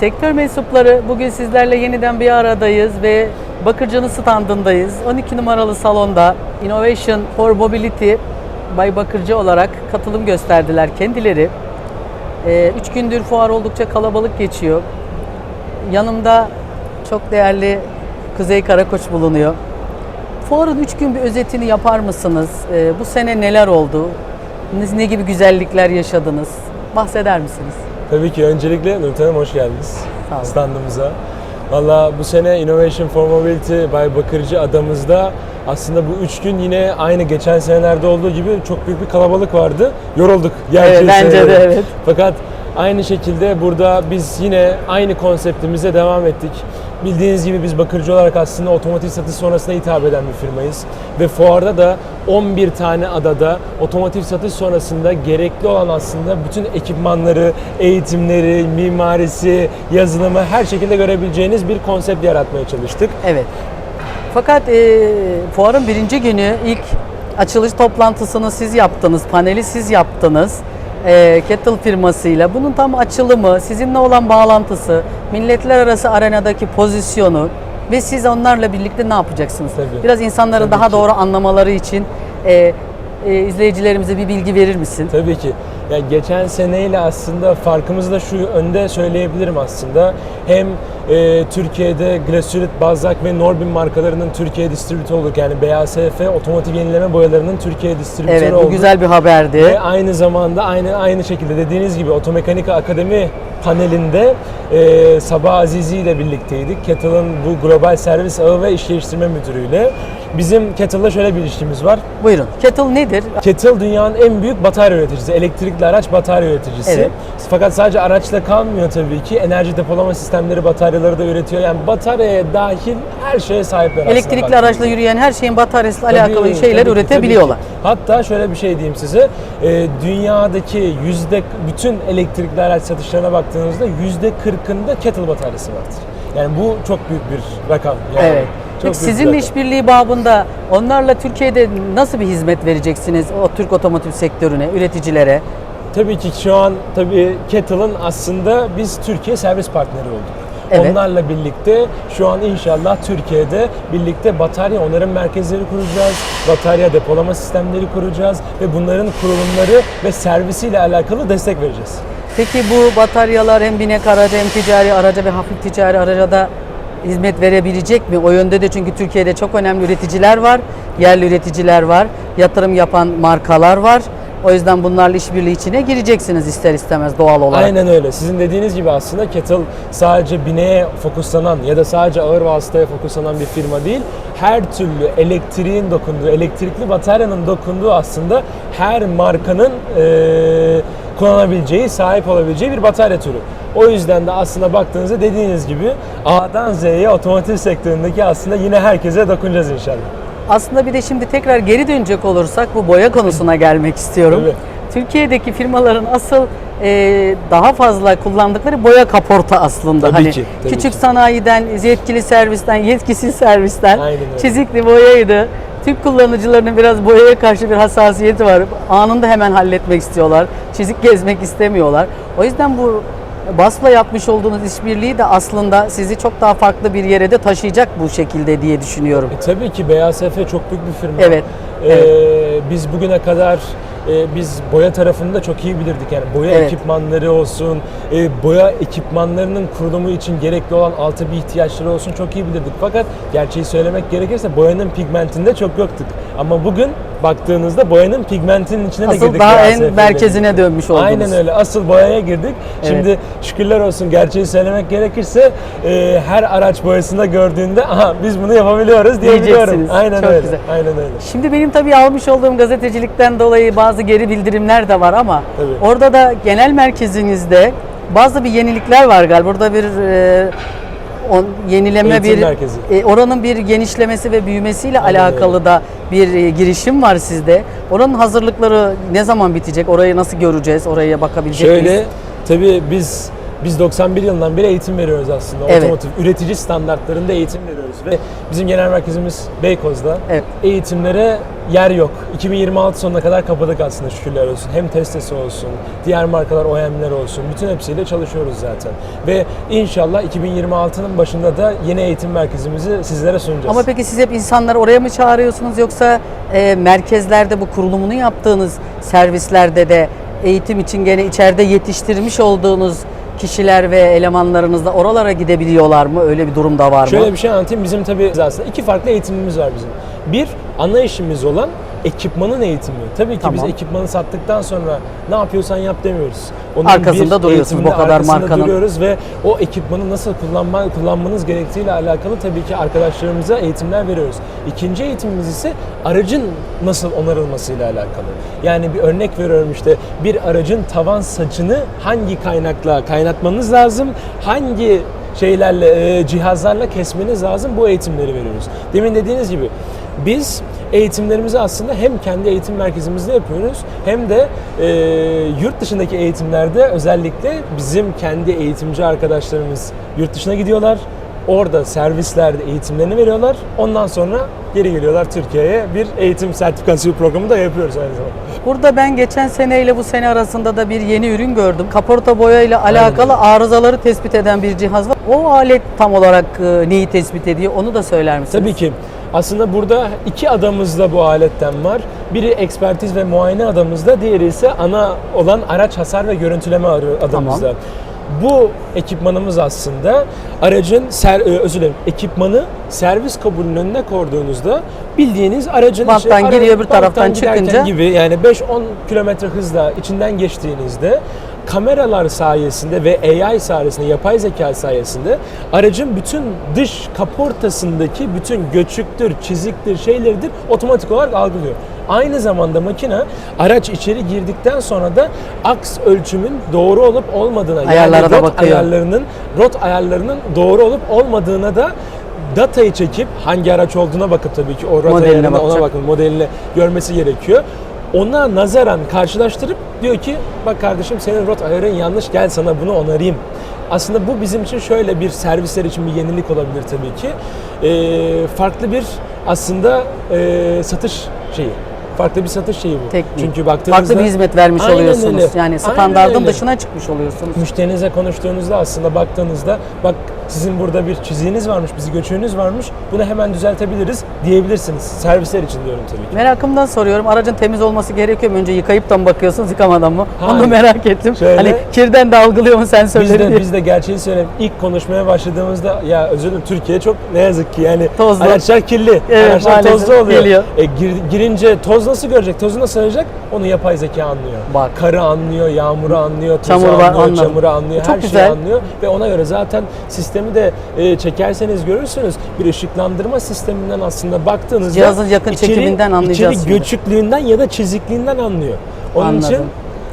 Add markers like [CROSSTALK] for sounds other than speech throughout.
Sektör mensupları bugün sizlerle yeniden bir aradayız ve Bakırcı'nın standındayız. 12 numaralı salonda Innovation for Mobility Bay Bakırcı olarak katılım gösterdiler kendileri. 3 gündür fuar oldukça kalabalık geçiyor. Yanımda çok değerli Kuzey Karakoç bulunuyor. Fuarın 3 gün bir özetini yapar mısınız? Ee, bu sene neler oldu? Ne gibi güzellikler yaşadınız? Bahseder misiniz? Tabii ki öncelikle Nurten Hanım hoş geldiniz Sağ standımıza. Valla bu sene Innovation for Mobility Bay Bakırcı adamızda aslında bu üç gün yine aynı geçen senelerde olduğu gibi çok büyük bir kalabalık vardı. Yorulduk. Evet, bence de, evet. Fakat aynı şekilde burada biz yine aynı konseptimize devam ettik. Bildiğiniz gibi biz bakırcı olarak aslında otomotiv satış sonrasına hitap eden bir firmayız. Ve fuarda da 11 tane adada otomotiv satış sonrasında gerekli olan aslında bütün ekipmanları, eğitimleri, mimarisi, yazılımı her şekilde görebileceğiniz bir konsept yaratmaya çalıştık. Evet. Fakat e, fuarın birinci günü ilk açılış toplantısını siz yaptınız, paneli siz yaptınız. E, Kettle firmasıyla. Bunun tam açılımı, sizinle olan bağlantısı, milletler arası arenadaki pozisyonu ve siz onlarla birlikte ne yapacaksınız? Tabii. Biraz insanların Tabii daha ki. doğru anlamaları için e, e, izleyicilerimize bir bilgi verir misin? Tabii ki. Yani geçen seneyle aslında farkımızı da şu önde söyleyebilirim aslında. Hem e, Türkiye'de Glasurit, Balzac ve Norbin markalarının Türkiye distribütörü olduk. Yani BASF otomotiv yenileme boyalarının Türkiye distribütörü Evet, olduk. bu güzel bir haberdi. Ve aynı zamanda aynı aynı şekilde dediğiniz gibi Otomekanika Akademi panelinde e, Sabah Azizi ile birlikteydik. Kettle'ın bu global servis ağı ve iş geliştirme müdürüyle. Bizim Kettle'la şöyle bir ilişkimiz var. Buyurun. Kettle nedir? Kettle dünyanın en büyük batarya üreticisi, elektrikli araç batarya üreticisi. Evet. Fakat sadece araçla kalmıyor tabii ki. Enerji depolama sistemleri bataryaları da üretiyor. Yani bataryaya dahil her şeye sahipler. Elektrikli araçla yürüyen her şeyin bataryasıyla Tabii, alakalı şeyler tabii üretebiliyorlar. tabii. Hatta şöyle bir şey diyeyim size. Ee, dünyadaki yüzde bütün elektrikli araç satışlarına baktığınızda yüzde kırkında kettle bataryası vardır. Yani bu çok büyük bir rakam. Yani. Evet. Çok Peki rakam. işbirliği babında onlarla Türkiye'de nasıl bir hizmet vereceksiniz o Türk otomotiv sektörüne, üreticilere? Tabii ki şu an tabii Kettle'ın aslında biz Türkiye servis partneri olduk. Evet. Onlarla birlikte şu an inşallah Türkiye'de birlikte batarya onarım merkezleri kuracağız. Batarya depolama sistemleri kuracağız ve bunların kurulumları ve servisiyle alakalı destek vereceğiz. Peki bu bataryalar hem binek araca hem ticari araca ve hafif ticari araca da hizmet verebilecek mi? O yönde de çünkü Türkiye'de çok önemli üreticiler var, yerli üreticiler var, yatırım yapan markalar var. O yüzden bunlarla işbirliği içine gireceksiniz ister istemez doğal olarak. Aynen öyle. Sizin dediğiniz gibi aslında Kettle sadece bineğe fokuslanan ya da sadece ağır vasıtaya fokuslanan bir firma değil. Her türlü elektriğin dokunduğu, elektrikli bataryanın dokunduğu aslında her markanın eee, kullanabileceği, sahip olabileceği bir batarya türü. O yüzden de aslında baktığınızda dediğiniz gibi A'dan Z'ye otomotiv sektöründeki aslında yine herkese dokunacağız inşallah. Aslında bir de şimdi tekrar geri dönecek olursak bu boya konusuna gelmek istiyorum. Tabii. Türkiye'deki firmaların asıl e, daha fazla kullandıkları boya kaporta aslında. Tabii hani ki, tabii küçük ki. sanayiden, yetkili servisten, yetkisiz servisten Aynen öyle. çizikli boyaydı. Türk kullanıcılarının biraz boyaya karşı bir hassasiyeti var. Anında hemen halletmek istiyorlar. Çizik gezmek istemiyorlar. O yüzden bu BAS'la yapmış olduğunuz işbirliği de aslında sizi çok daha farklı bir yere de taşıyacak bu şekilde diye düşünüyorum. E, tabii ki BASF çok büyük bir firma. Evet, Ee, evet. Biz bugüne kadar e, biz boya tarafını da çok iyi bilirdik. Yani boya Evet. ekipmanları olsun, e, boya ekipmanlarının kurulumu için gerekli olan altı bir ihtiyaçları olsun çok iyi bilirdik. Fakat gerçeği söylemek gerekirse boyanın pigmentinde çok yoktuk. Ama bugün baktığınızda boyanın pigmentinin içine de Asıl girdik. daha en merkezine dönmüş oldunuz. Aynen öyle. Asıl boyaya girdik. Şimdi şükürler olsun gerçeği söylemek gerekirse e, her araç boyasında gördüğünde aha biz bunu yapabiliyoruz diyebiliyorum. Aynen Çok öyle. güzel. Aynen öyle. Şimdi benim tabii almış olduğum gazetecilikten dolayı bazı geri bildirimler de var ama Tabii. orada da genel merkezinizde bazı bir yenilikler var galiba. Burada bir e, on, yenileme Eğitim bir merkezi. e, oranın bir genişlemesi ve büyümesiyle Aynen alakalı öyle. da bir e, girişim var sizde. Oranın hazırlıkları ne zaman bitecek? Orayı nasıl göreceğiz? Oraya bakabilecek Şöyle miyiz? tabii biz Biz 91 yılından beri eğitim veriyoruz aslında. Evet. Otomotiv üretici standartlarında eğitim veriyoruz ve bizim genel merkezimiz Beykoz'da. Evet. Eğitimlere yer yok. 2026 sonuna kadar kapadık aslında şükürler olsun. Hem Testesi olsun, diğer markalar OEM'ler olsun. Bütün hepsiyle çalışıyoruz zaten. Ve inşallah 2026'nın başında da yeni eğitim merkezimizi sizlere sunacağız. Ama peki siz hep insanları oraya mı çağırıyorsunuz yoksa e, merkezlerde bu kurulumunu yaptığınız servislerde de eğitim için gene içeride yetiştirmiş olduğunuz kişiler ve elemanlarınızla oralara gidebiliyorlar mı? Öyle bir durum da var mı? Şöyle bir şey anlatayım. Bizim tabii aslında iki farklı eğitimimiz var bizim. Bir, ana işimiz olan ekipmanın eğitimi. Tabii ki biz Tamam. ekipmanı sattıktan sonra ne yapıyorsan yap demiyoruz. Onun Arkasında duruyorsunuz, bu kadar markanın. duruyoruz ve o ekipmanı nasıl kullanma, kullanmanız gerektiğiyle alakalı tabii ki arkadaşlarımıza eğitimler veriyoruz. İkinci eğitimimiz ise aracın nasıl onarılmasıyla alakalı. Yani bir örnek veriyorum işte bir aracın tavan saçını hangi kaynakla kaynatmanız lazım, hangi şeylerle, e, cihazlarla kesmeniz lazım. Bu eğitimleri veriyoruz. Demin dediğiniz gibi biz eğitimlerimizi aslında hem kendi eğitim merkezimizde yapıyoruz hem de e, yurt dışındaki eğitimlerde özellikle bizim kendi eğitimci arkadaşlarımız yurt dışına gidiyorlar. Orada servislerde eğitimlerini veriyorlar. Ondan sonra geri geliyorlar Türkiye'ye. Bir eğitim sertifikasyon programı da yapıyoruz aynı zamanda. Burada ben geçen seneyle bu sene arasında da bir yeni ürün gördüm. Kaporta boya ile alakalı arızaları tespit eden bir cihaz var. O alet tam olarak e, neyi tespit ediyor onu da söyler misiniz? Tabii ki. Aslında burada iki adamız da bu aletten var. Biri ekspertiz ve muayene adamızda, diğeri ise ana olan araç hasar ve görüntüleme adamızda. Bu ekipmanımız aslında aracın ser, e, özür dilerim, ekipmanı servis kabulünün önüne koyduğunuzda bildiğiniz aracın Banttan ara- giriyor, bir taraftan çıkınca- gibi yani 5-10 kilometre hızla içinden geçtiğinizde kameralar sayesinde ve AI sayesinde, yapay zeka sayesinde aracın bütün dış kaportasındaki bütün göçüktür, çiziktir, şeyleridir otomatik olarak algılıyor. Aynı zamanda makine araç içeri girdikten sonra da aks ölçümün doğru olup olmadığına Ayarlara yani da rot bakıyor. ayarlarının rot ayarlarının doğru olup olmadığına da datayı çekip hangi araç olduğuna bakıp tabii ki o rot Modeline ayarına ona bakın modelini görmesi gerekiyor. Ona nazaran karşılaştırıp diyor ki bak kardeşim senin rot ayarın yanlış gel sana bunu onarayım. Aslında bu bizim için şöyle bir servisler için bir yenilik olabilir tabii ki. Ee, farklı bir aslında e, satış şeyi. Farklı bir satış şeyi bu. Teknik. Çünkü baktığınızda Farklı bir hizmet vermiş Aynen oluyorsunuz. öyle. Yani öyle. dışına çıkmış oluyorsunuz. Müşterinize konuştuğunuzda aslında baktığınızda bak sizin burada bir çiziğiniz varmış, bizi göçüğünüz varmış. Bunu hemen düzeltebiliriz diyebilirsiniz. Servisler için diyorum tabii ki. Merakımdan soruyorum. Aracın temiz olması gerekiyor mu? Önce yıkayıp da mı bakıyorsunuz, yıkamadan mı? Onu Hayır. merak ettim. Şöyle- hani kirden de algılıyor mu Biz sensörleri de, diye. biz de gerçeği söyleyeyim. İlk konuşmaya başladığımızda ya özür dilerim Türkiye çok ne yazık ki yani Tozlu. araçlar kirli. Evet, araçlar tozlu oluyor. geliyor. E, gir- girince toz nasıl görecek? Tozu nasıl arayacak? Onu yapay zeka anlıyor. Bak. Karı anlıyor, yağmuru anlıyor, tozu anlıyor, anladım. çamuru anlıyor, Çok her güzel. şeyi anlıyor ve ona göre zaten sistemi de e, çekerseniz görürsünüz bir ışıklandırma sisteminden aslında baktığınızda Cihazın yakın çekiminden anlayacağız içeri şimdi. göçüklüğünden ya da çizikliğinden anlıyor. Onun Anladım. için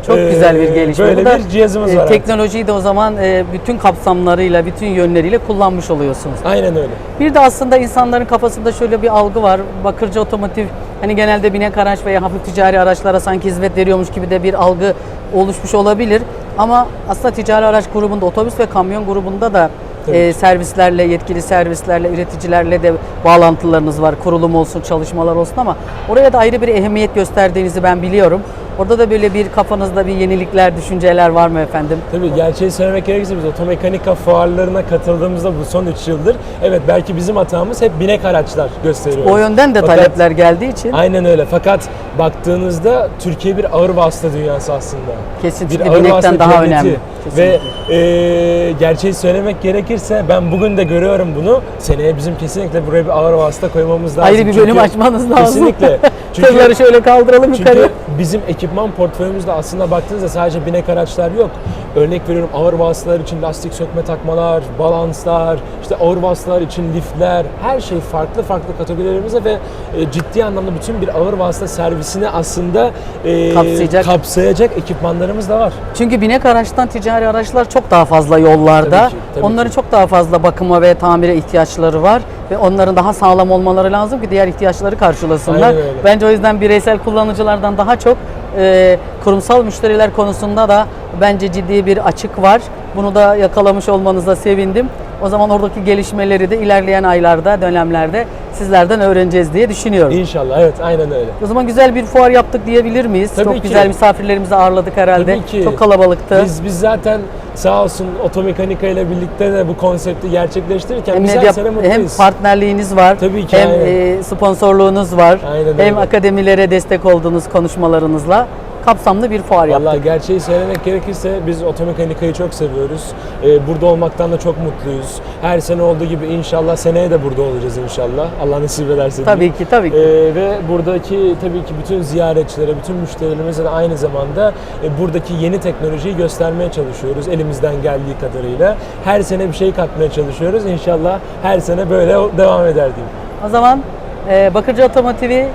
Çok e, güzel bir gelişme. Böyle Bu da, bir cihazımız e, var. artık. Teknolojiyi de o zaman e, bütün kapsamlarıyla, bütün yönleriyle kullanmış oluyorsunuz. Aynen öyle. Bir de aslında insanların kafasında şöyle bir algı var. Bakırcı otomotiv hani genelde binek araç veya hafif ticari araçlara sanki hizmet veriyormuş gibi de bir algı oluşmuş olabilir. Ama aslında ticari araç grubunda, otobüs ve kamyon grubunda da e, servislerle, yetkili servislerle, üreticilerle de bağlantılarınız var. Kurulum olsun, çalışmalar olsun ama oraya da ayrı bir ehemmiyet gösterdiğinizi ben biliyorum. Orada da böyle bir kafanızda bir yenilikler, düşünceler var mı efendim? Tabii gerçeği söylemek gerekirse biz otomekanika fuarlarına katıldığımızda bu son 3 yıldır evet belki bizim hatamız hep binek araçlar gösteriyoruz. O yönden de Fakat- talepler geldiği için Aynen öyle. Fakat baktığınızda Türkiye bir ağır vasıta dünyası aslında. kesin Bir ağır binekten daha cenneti. Ve e, gerçeği söylemek gerekirse ben bugün de görüyorum bunu. Seneye bizim kesinlikle buraya bir ağır vasıta koymamız lazım. Ayrı bir bölüm Çünkü- açmanız lazım. Kesinlikle. [LAUGHS] Çünkü Tırları şöyle kaldıralım yukarı. Çünkü bizim ekipman portföyümüzde aslında baktığınızda sadece binek araçlar yok. Örnek veriyorum ağır vasıtalar için lastik sökme takmalar, balanslar, işte ağır vasıtalar için lifler, her şey farklı farklı kategorilerimize ve e, ciddi anlamda bütün bir ağır vasıta servisini aslında e, Kapsayacak. kapsayacak ekipmanlarımız da var. Çünkü binek araçtan ticari araçlar çok daha fazla yollarda. Tabii ki, tabii Onların ki. çok daha fazla bakıma ve tamire ihtiyaçları var ve onların daha sağlam olmaları lazım ki diğer ihtiyaçları karşılasınlar. Bence o yüzden bireysel kullanıcılardan daha çok e, kurumsal müşteriler konusunda da bence ciddi bir açık var. Bunu da yakalamış olmanıza sevindim. O zaman oradaki gelişmeleri de ilerleyen aylarda, dönemlerde sizlerden öğreneceğiz diye düşünüyorum. İnşallah evet aynen öyle. O zaman güzel bir fuar yaptık diyebilir miyiz? Tabii Çok ki. güzel misafirlerimizi ağırladık herhalde. Tabii ki. Çok kalabalıktı. Biz biz zaten sağ olsun otomekanika ile birlikte de bu konsepti gerçekleştirirken hem, biz her sene hem mutluyuz. partnerliğiniz var, Tabii ki, hem aynen. e, sponsorluğunuz var, Aynen hem öyle. akademilere destek olduğunuz konuşmalarınızla kapsamlı bir fuar yaptık. Vallahi gerçeği söylemek gerekirse biz otomekanikayı çok seviyoruz. Ee, burada olmaktan da çok mutluyuz. Her sene olduğu gibi inşallah seneye de burada olacağız inşallah. Allah nasip ederse. Tabii ki, tabii ki. Ee, ve buradaki tabii ki bütün ziyaretçilere, bütün müşterilerimize de aynı zamanda e, buradaki yeni teknolojiyi göstermeye çalışıyoruz elimizden geldiği kadarıyla. Her sene bir şey katmaya çalışıyoruz. İnşallah her sene böyle devam eder diyeyim. O zaman e, Bakırcı Otomotiv'i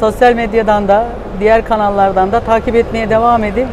sosyal medyadan da diğer kanallardan da takip etmeye devam edin.